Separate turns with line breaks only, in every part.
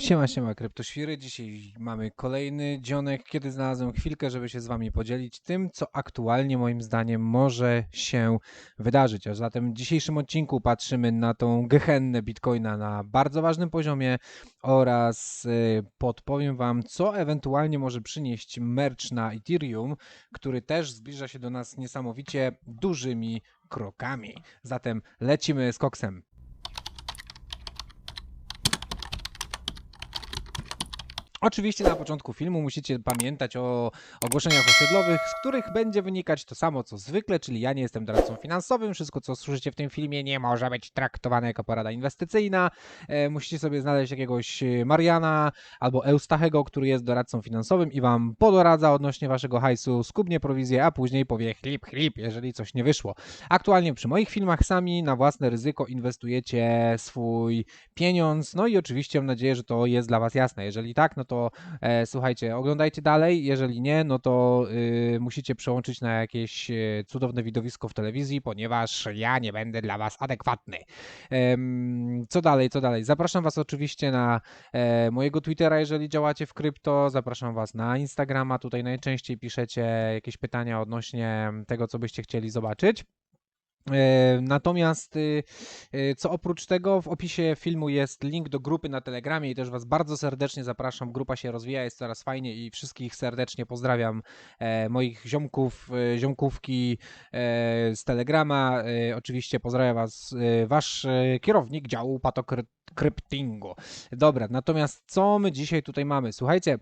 Siema, siema, kryptoświry. Dzisiaj mamy kolejny dzionek, kiedy znalazłem chwilkę, żeby się z wami podzielić tym, co aktualnie moim zdaniem może się wydarzyć. A zatem w dzisiejszym odcinku patrzymy na tą gehennę Bitcoina na bardzo ważnym poziomie oraz y, podpowiem wam, co ewentualnie może przynieść merch na Ethereum, który też zbliża się do nas niesamowicie dużymi krokami. Zatem lecimy z koksem. Oczywiście na początku filmu musicie pamiętać o ogłoszeniach osiedlowych, z których będzie wynikać to samo co zwykle, czyli ja nie jestem doradcą finansowym, wszystko co słyszycie w tym filmie nie może być traktowane jako porada inwestycyjna. E, musicie sobie znaleźć jakiegoś e, Mariana albo Eustachego, który jest doradcą finansowym i wam podoradza odnośnie waszego hajsu, skubnie prowizję, a później powie chlip, chlip, jeżeli coś nie wyszło. Aktualnie przy moich filmach sami na własne ryzyko inwestujecie swój pieniądz, no i oczywiście mam nadzieję, że to jest dla was jasne. Jeżeli tak, no to e, słuchajcie, oglądajcie dalej. Jeżeli nie, no to y, musicie przełączyć na jakieś e, cudowne widowisko w telewizji, ponieważ ja nie będę dla Was adekwatny. Co dalej, co dalej? Zapraszam Was oczywiście na e, mojego Twittera, jeżeli działacie w krypto. Zapraszam Was na Instagrama. Tutaj najczęściej piszecie jakieś pytania odnośnie tego, co byście chcieli zobaczyć. E, Natomiast y, y, co oprócz tego w opisie filmu jest link do grupy na Telegramie i też Was bardzo serdecznie zapraszam. Grupa się rozwija, jest coraz fajnie i wszystkich serdecznie pozdrawiam. E, Moich ziomków, e, ziomkówki z Telegrama. Oczywiście pozdrawiam Was Wasz kierownik działu patokryptingu. Dobra, natomiast co my dzisiaj tutaj mamy? Słuchajcie,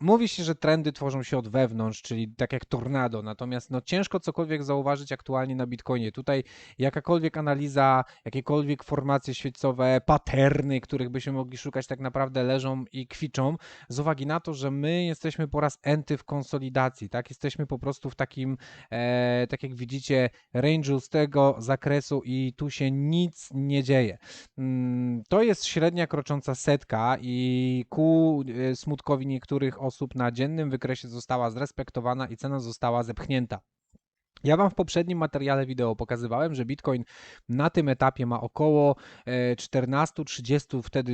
Mówi się, że trendy tworzą się od wewnątrz, czyli tak jak tornado, natomiast no ciężko cokolwiek zauważyć aktualnie na Bitcoinie. Tutaj jakakolwiek analiza, jakiekolwiek formacje świecowe, paterny, których byśmy mogli szukać, tak naprawdę leżą i kwiczą z uwagi na to, że my jesteśmy po raz enty w konsolidacji, tak? Jesteśmy po prostu w takim, e, tak jak widzicie, range'u z tego zakresu i tu się nic nie dzieje. Mm, To jest średnia krocząca setka i ku e, smutkowi niektórych osób na dziennym wykresie została zrespektowana i cena została zepchnięta. Ja Wam w poprzednim materiale wideo pokazywałem, że Bitcoin na tym etapie ma około e, 14-30 wtedy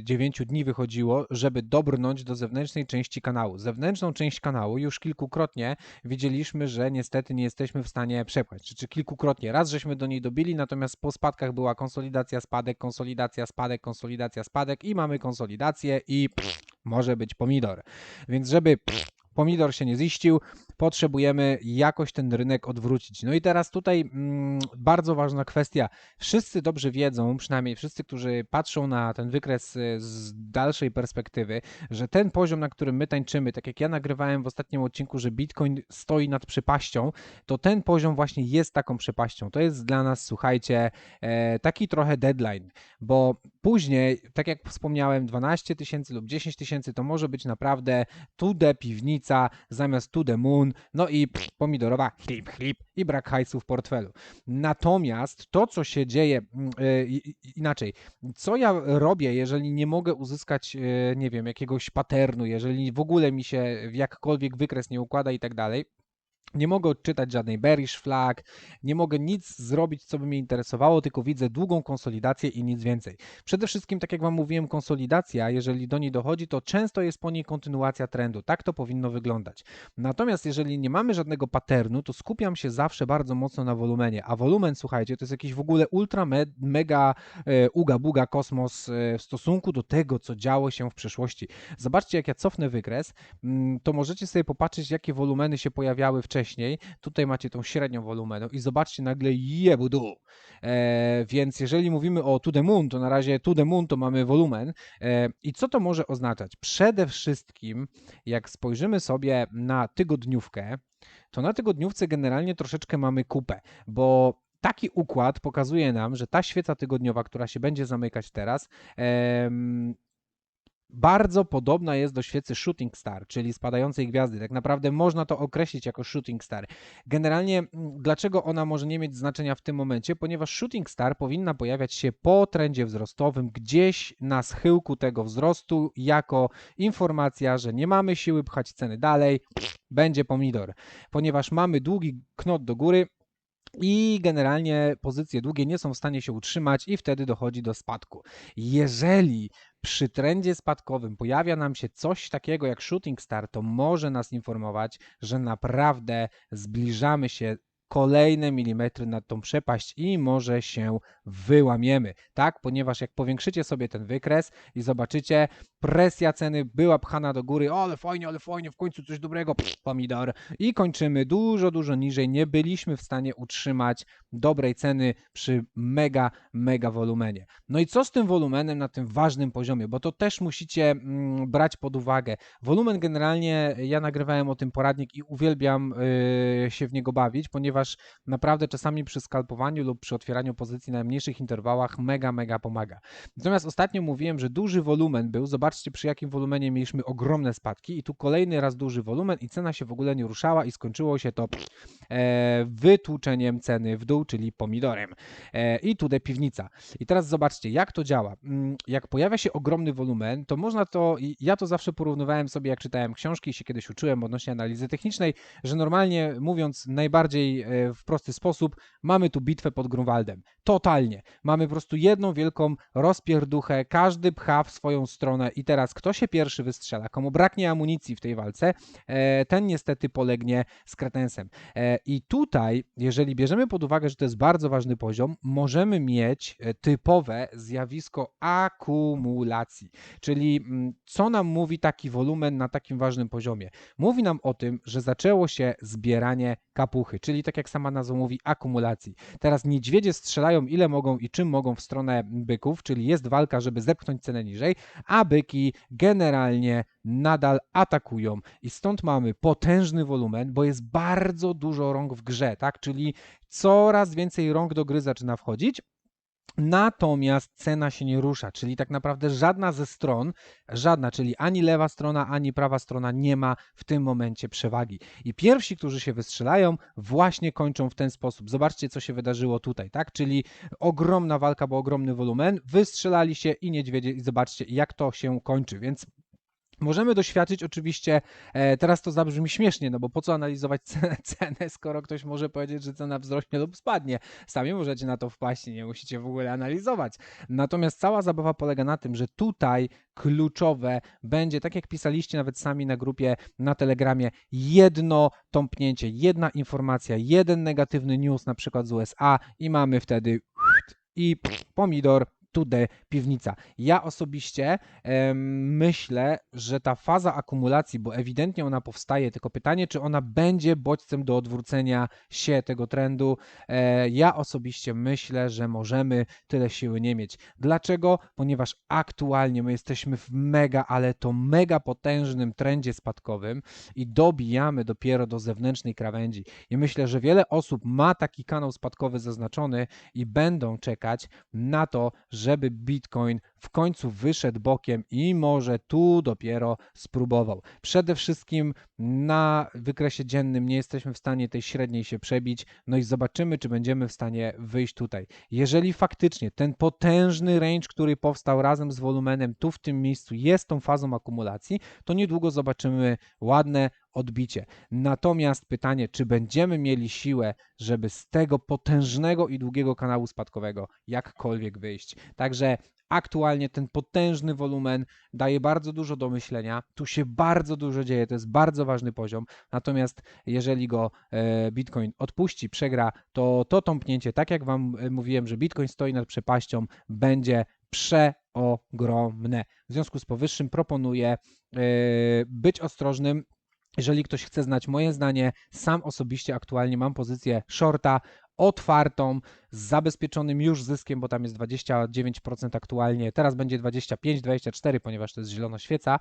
e, 9 dni wychodziło, żeby dobrnąć do zewnętrznej części kanału. Zewnętrzną część kanału już kilkukrotnie widzieliśmy, że niestety nie jesteśmy w stanie przepchać. Czy, kilkukrotnie. Raz żeśmy do niej dobili, natomiast po spadkach była konsolidacja, spadek, konsolidacja, spadek, konsolidacja, spadek i mamy konsolidację i może być pomidor. Więc żeby pomidor się nie ziścił, potrzebujemy jakoś ten rynek odwrócić. No i teraz tutaj mm, bardzo ważna kwestia. Wszyscy dobrze wiedzą, przynajmniej wszyscy, którzy patrzą na ten wykres y, z dalszej perspektywy, że ten poziom, na którym my tańczymy, tak jak ja nagrywałem w ostatnim odcinku, że Bitcoin stoi nad przepaścią, to ten poziom właśnie jest taką przepaścią. To jest dla nas, słuchajcie, e, taki trochę deadline, bo później, tak jak wspomniałem, 12 tysięcy lub 10 tysięcy to może być naprawdę the piwnica zamiast to the no i pff, pomidorowa chlip, chlip i brak hajsu w portfelu. Natomiast to, co się dzieje i- inaczej, co ja robię, jeżeli nie mogę uzyskać, e, nie wiem, jakiegoś paternu, jeżeli w ogóle mi się w jakkolwiek wykres nie układa i tak dalej, nie mogę odczytać żadnej bearish flag, nie mogę nic zrobić, co by mnie interesowało, tylko widzę długą konsolidację i nic więcej. Przede wszystkim, tak jak Wam mówiłem, konsolidacja, jeżeli do niej dochodzi, to często jest po niej kontynuacja trendu. Tak to powinno wyglądać. Natomiast jeżeli nie mamy żadnego patternu, to skupiam się zawsze bardzo mocno na wolumenie. A wolumen, słuchajcie, to jest jakiś w ogóle ultra me, mega e, uga buga kosmos e, w stosunku do tego, co działo się w przeszłości. Zobaczcie, jak ja cofnę wykres, mm, to możecie sobie popatrzeć, jakie wolumeny się pojawiały wcześniej. Tutaj macie tą średnią wolumenu i zobaczcie nagle jebudu. E, więc jeżeli mówimy o to the moon, to na razie to the moon to mamy wolumen. E, I co to może oznaczać? Przede wszystkim, jak spojrzymy sobie na tygodniówkę, to na tygodniówce generalnie troszeczkę mamy kupę, bo taki układ pokazuje nam, że ta świeca tygodniowa, która się będzie zamykać teraz, em, bardzo podobna jest do świecy Shooting Star, czyli spadającej gwiazdy. Tak naprawdę można to określić jako Shooting Star. Generalnie, mm, dlaczego ona może nie mieć znaczenia w tym momencie? Ponieważ Shooting Star powinna pojawiać się po trendzie wzrostowym, gdzieś na schyłku tego wzrostu, jako informacja, że nie mamy siły pchać ceny dalej, będzie pomidor. Ponieważ mamy długi knot do góry, i generalnie pozycje długie nie są w stanie się utrzymać i wtedy dochodzi do spadku. Jeżeli przy trendzie spadkowym pojawia nam się coś takiego jak shooting star, to może nas informować, że naprawdę zbliżamy się kolejne milimetry nad tą przepaść i może się wyłamiemy, tak? Ponieważ jak powiększycie sobie ten wykres i zobaczycie, presja ceny była pchana do góry, o, ale fajnie, ale fajnie, w końcu coś dobrego, pomidor i kończymy dużo, dużo niżej, nie byliśmy w stanie utrzymać dobrej ceny przy mega, mega wolumenie. No i co z tym wolumenem na tym ważnym poziomie, bo to też musicie mm, brać pod uwagę. Wolumen generalnie, ja nagrywałem o tym poradnik i uwielbiam yy, się w niego bawić, ponieważ naprawdę czasami przy skalpowaniu lub przy otwieraniu pozycji na mniejszych interwałach mega, mega pomaga. Natomiast ostatnio mówiłem, że duży wolumen był, zobaczcie przy jakim wolumenie mieliśmy ogromne spadki i tu kolejny raz duży wolumen i cena się w ogóle nie ruszała i skończyło się to e, wytłuczeniem ceny w dół, czyli pomidorem. E, I tutaj piwnica. I teraz zobaczcie, jak to działa. Mm, Jak pojawia się ogromny wolumen, to można to, ja to zawsze porównywałem sobie, jak czytałem książki się kiedyś uczyłem odnośnie analizy technicznej, że normalnie mówiąc najbardziej w prosty sposób, mamy tu bitwę pod Grunwaldem. Totalnie. Mamy po prostu jedną wielką rozpierduchę, każdy pcha w swoją stronę i teraz kto się pierwszy wystrzela, komu braknie amunicji w tej walce, e, ten niestety polegnie z kretensem. E, I tutaj, jeżeli bierzemy pod uwagę, że to jest bardzo ważny poziom, możemy mieć e, typowe zjawisko akumulacji. Czyli mm, co nam mówi taki wolumen na takim ważnym poziomie? Mówi nam o tym, że zaczęło się zbieranie kapuchy, czyli tak jak sama nazwa mówi, akumulacji. Teraz niedźwiedzie strzelają ile mogą i czym mogą w stronę byków, czyli jest walka, żeby zepchnąć cenę niżej, a byki generalnie nadal atakują. I stąd mamy potężny wolumen, bo jest bardzo dużo rąk w grze, tak? Czyli coraz więcej rąk do gry zaczyna wchodzić. Natomiast cena się nie rusza, czyli tak naprawdę żadna ze stron, żadna, czyli ani lewa strona, ani prawa strona nie ma w tym momencie przewagi. I pierwsi, którzy się wystrzelają, właśnie kończą w ten sposób. Zobaczcie, co się wydarzyło tutaj, tak? Czyli ogromna walka, bo ogromny wolumen, wystrzelali się i niedźwiedzie, i zobaczcie, jak to się kończy. Więc Możemy doświadczyć oczywiście, e, teraz to zabrzmi śmiesznie, no bo po co analizować cenę, skoro ktoś może powiedzieć, że cena wzrośnie lub spadnie. Sami możecie na to wpaść i nie musicie w ogóle analizować. Natomiast cała zabawa polega na tym, że tutaj kluczowe będzie, tak jak pisaliście nawet sami na grupie na Telegramie, jedno tąpnięcie, jedna informacja, jeden negatywny news na przykład z USA i mamy wtedy i pomidor tude piwnica. Ja osobiście myślę, że ta faza akumulacji, bo ewidentnie ona powstaje, tylko pytanie, czy ona będzie bodźcem do odwrócenia się tego trendu. E, ja osobiście myślę, że możemy tyle siły nie mieć. Dlaczego? Ponieważ aktualnie my jesteśmy w mega, ale to mega potężnym trendzie spadkowym i dobijamy dopiero do zewnętrznej krawędzi. I myślę, że wiele osób ma taki kanał spadkowy zaznaczony i będą czekać na to, żeby Bitcoin w końcu wyszedł bokiem i może tu dopiero spróbował. Przede wszystkim na wykresie dziennym nie jesteśmy w stanie tej średniej się przebić, no i zobaczymy, czy będziemy w stanie wyjść tutaj. Jeżeli faktycznie ten potężny range, który powstał razem z wolumenem tu w tym miejscu jest tą fazą akumulacji, to niedługo zobaczymy ładne odbicie. Natomiast pytanie, czy będziemy mieli siłę, żeby z tego potężnego i długiego kanału spadkowego jakkolwiek wyjść. Także aktualnie ten potężny wolumen daje bardzo dużo do myślenia. Tu się bardzo dużo dzieje, to jest bardzo ważny poziom. Natomiast jeżeli go e, Bitcoin odpuści, przegra, to to tąpnięcie, tak jak Wam e, mówiłem, że Bitcoin stoi nad przepaścią, będzie przeogromne. W związku z powyższym proponuję e, być ostrożnym, jeżeli ktoś chce znać moje zdanie, sam osobiście aktualnie mam pozycję shorta otwartą, z zabezpieczonym już zyskiem, bo tam jest 29% aktualnie, teraz będzie 25, 24, ponieważ to jest zielona świeca.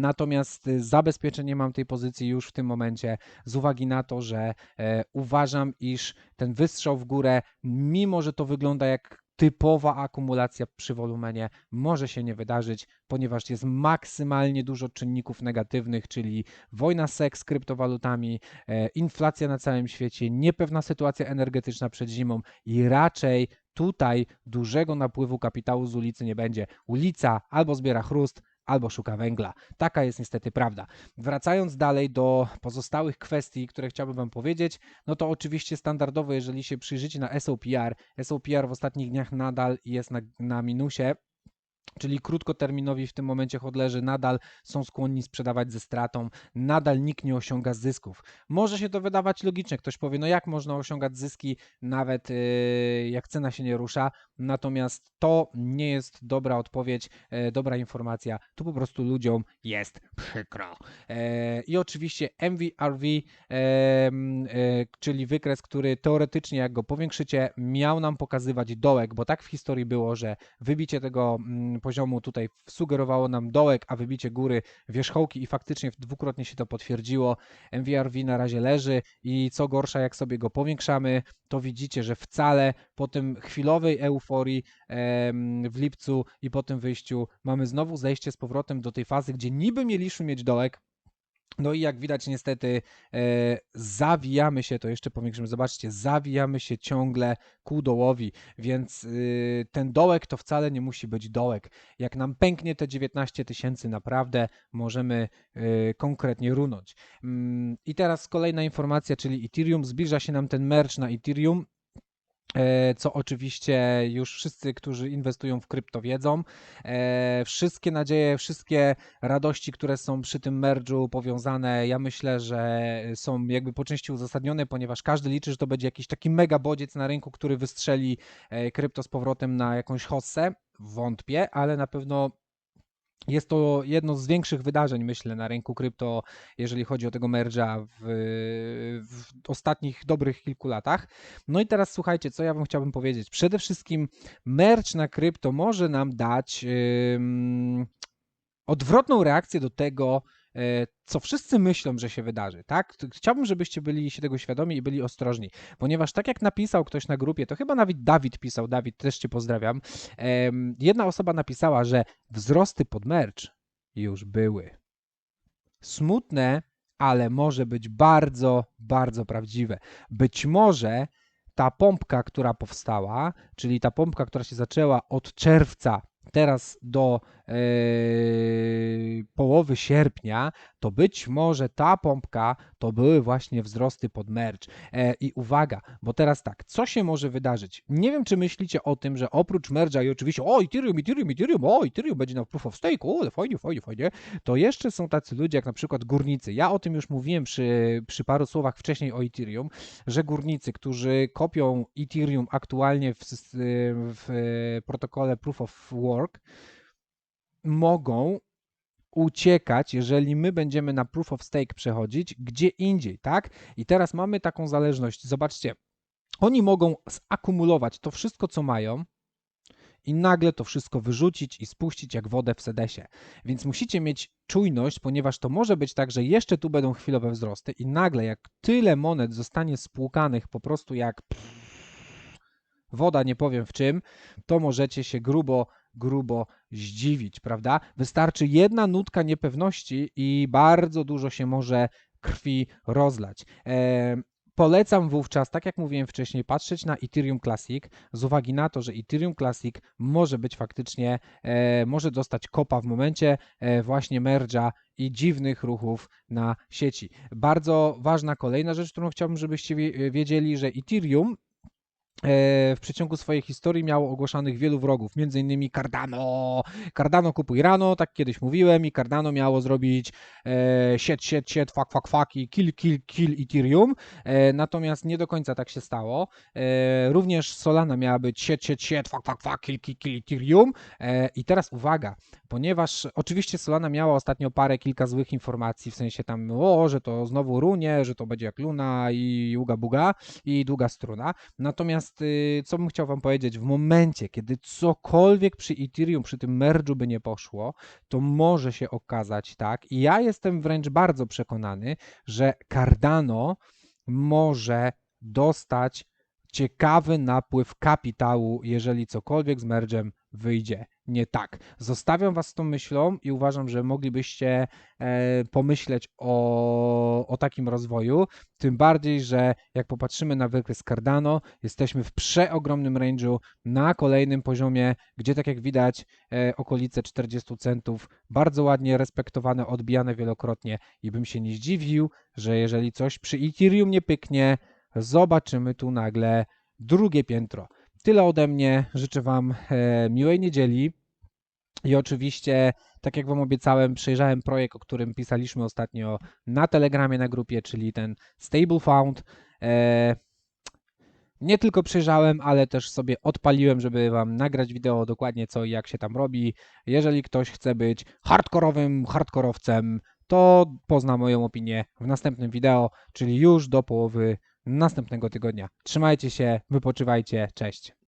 Natomiast zabezpieczenie mam tej pozycji już w tym momencie z uwagi na to, że e, uważam, iż ten wystrzał w górę, mimo że to wygląda jak typowa akumulacja przy wolumenie może się nie wydarzyć, ponieważ jest maksymalnie dużo czynników negatywnych, czyli wojna seks z kryptowalutami, e, inflacja na całym świecie, niepewna sytuacja energetyczna przed zimą i raczej tutaj dużego napływu kapitału z ulicy nie będzie. Ulica albo zbiera chrust, albo szuka węgla. Taka jest niestety prawda. Wracając dalej do pozostałych kwestii, które chciałbym Wam powiedzieć, no to oczywiście standardowo, jeżeli się przyjrzycie na SOPR, SOPR w ostatnich dniach nadal jest na, na minusie, Czyli krótkoterminowi w tym momencie hodlerzy nadal są skłonni sprzedawać ze stratą, nadal nikt nie osiąga zysków. Może się to wydawać logiczne, ktoś powie, no jak można osiągać zyski nawet yy, jak cena się nie rusza, natomiast to nie jest dobra odpowiedź, e, dobra informacja, tu po prostu ludziom jest przykro. E, I oczywiście MVRV, e, czyli wykres, który teoretycznie jak go powiększycie, miał nam pokazywać dołek, bo tak w historii było, że wybicie tego mm, poziomu tutaj sugerowało nam dołek, a wybicie góry wierzchołki i faktycznie dwukrotnie się to potwierdziło. MVRV na razie leży i co gorsza, jak sobie go powiększamy, to widzicie, że wcale po tym chwilowej euforii w lipcu i po tym wyjściu mamy znowu zejście z powrotem do tej fazy, gdzie niby mieliśmy mieć dołek, no i jak widać, niestety e, zawijamy się, to jeszcze powiększymy, zobaczcie, zawijamy się ciągle ku dołowi, więc y, ten dołek to wcale nie musi być dołek. Jak nam pęknie te 19 tysięcy, naprawdę możemy y, konkretnie runąć. Mm, I teraz kolejna informacja, czyli Ethereum. Zbliża się nam ten merch na Ethereum. E, Co oczywiście już wszyscy, którzy inwestują w krypto wiedzą. E, Wszystkie nadzieje, wszystkie radości, które są przy tym merge'u powiązane, ja myślę, że są jakby po części uzasadnione, ponieważ każdy liczy, że to będzie jakiś taki mega bodziec na rynku, który wystrzeli e, krypto z powrotem na jakąś hossę. Wątpię, ale na pewno jest to jedno z większych wydarzeń, myślę, na rynku krypto, jeżeli chodzi o tego merge'a w, w ostatnich dobrych kilku latach. No i teraz słuchajcie, co ja wam chciałbym powiedzieć. Przede wszystkim merge na krypto może nam dać ym, odwrotną reakcję do tego, co wszyscy myślą, że się wydarzy, tak? Chciałbym, żebyście byli się tego świadomi i byli ostrożni, ponieważ tak jak napisał ktoś na grupie, to chyba nawet Dawid pisał, Dawid, też cię pozdrawiam, jedna osoba napisała, że wzrosty pod merch już były. Smutne, ale może być bardzo, bardzo prawdziwe. Być może ta pompka, która powstała, czyli ta pompka, która się zaczęła od czerwca teraz do e, połowy sierpnia, to być może ta pompka to były właśnie wzrosty pod merch. E, I uwaga, bo teraz tak, co się może wydarzyć? Nie wiem, czy myślicie o tym, że oprócz merge'a i oczywiście, o Ethereum, Ethereum, Ethereum, o Ethereum będzie na proof of stake, o fajnie, fajnie, fajnie, to jeszcze są tacy ludzie jak na przykład górnicy. Ja o tym już mówiłem przy, przy paru słowach wcześniej o Ethereum, że górnicy, którzy kopią Ethereum aktualnie w, w protokole proof of work, mogą uciekać, jeżeli my będziemy na proof of stake przechodzić gdzie indziej, tak? I teraz mamy taką zależność. Zobaczcie, oni mogą zakumulować to wszystko, co mają, i nagle to wszystko wyrzucić i spuścić jak wodę w sedesie. Więc musicie mieć czujność, ponieważ to może być tak, że jeszcze tu będą chwilowe wzrosty i nagle jak tyle monet zostanie spłukanych po prostu jak woda, nie powiem w czym, to możecie się grubo, grubo zdziwić, prawda? Wystarczy jedna nutka niepewności i bardzo dużo się może krwi rozlać. Em, Polecam wówczas, tak jak mówiłem wcześniej, patrzeć na Ethereum Classic z uwagi na to, że Ethereum Classic może być faktycznie, e, może dostać kopa w momencie e, właśnie merge'a i dziwnych ruchów na sieci. Bardzo ważna kolejna rzecz, którą chciałbym, żebyście wie- wiedzieli, że Ethereum e, w przeciągu swojej historii miało ogłaszanych wielu wrogów, między innymi Cardano. Cardano kupuj rano, tak kiedyś mówiłem i Cardano miało zrobić e, siet, siet, siet, fuck, fuck, fuck i kill, kill, kill Ethereum, e, natomiast nie do końca tak się stało. E, również Solana miała być siet, siet, siet, fuck, fuck, fuck, kill, kill, kill Ethereum e, i teraz uwaga, ponieważ oczywiście Solana miała ostatnio parę, kilka złych informacji, w sensie tam, o, że to znowu runie, że to będzie jak Luna i Uga Buga i długa struna, Natomiast y, co bym chciał Wam powiedzieć, w momencie, kiedy cokolwiek przy Ethereum, przy tym merge'u by nie poszło, to może się okazać tak, i ja jestem wręcz bardzo przekonany, że Cardano może dostać ciekawy napływ kapitału, jeżeli cokolwiek z merge'em wyjdzie nie tak. Zostawiam Was z tą myślą i uważam, że moglibyście e, pomyśleć o, o takim rozwoju. Tym bardziej, że jak popatrzymy na wykres Cardano, jesteśmy w przeogromnym range'u na kolejnym poziomie, gdzie tak jak widać e, okolice 40 centów, bardzo ładnie respektowane, odbijane wielokrotnie i bym się nie zdziwił, że jeżeli coś przy Ethereum nie pyknie, zobaczymy tu nagle drugie piętro. Tyle ode mnie. Życzę Wam e, miłej niedzieli. I oczywiście, tak jak Wam obiecałem, przejrzałem projekt, o którym pisaliśmy ostatnio na Telegramie, na grupie, czyli ten Stable Found. E, nie tylko przejrzałem, ale też sobie odpaliłem, żeby Wam nagrać wideo dokładnie co i jak się tam robi. Jeżeli ktoś chce być hardkorowym hardkorowcem, to pozna moją opinię w następnym wideo, czyli już do połowy następnego tygodnia. Trzymajcie się, wypoczywajcie, cześć.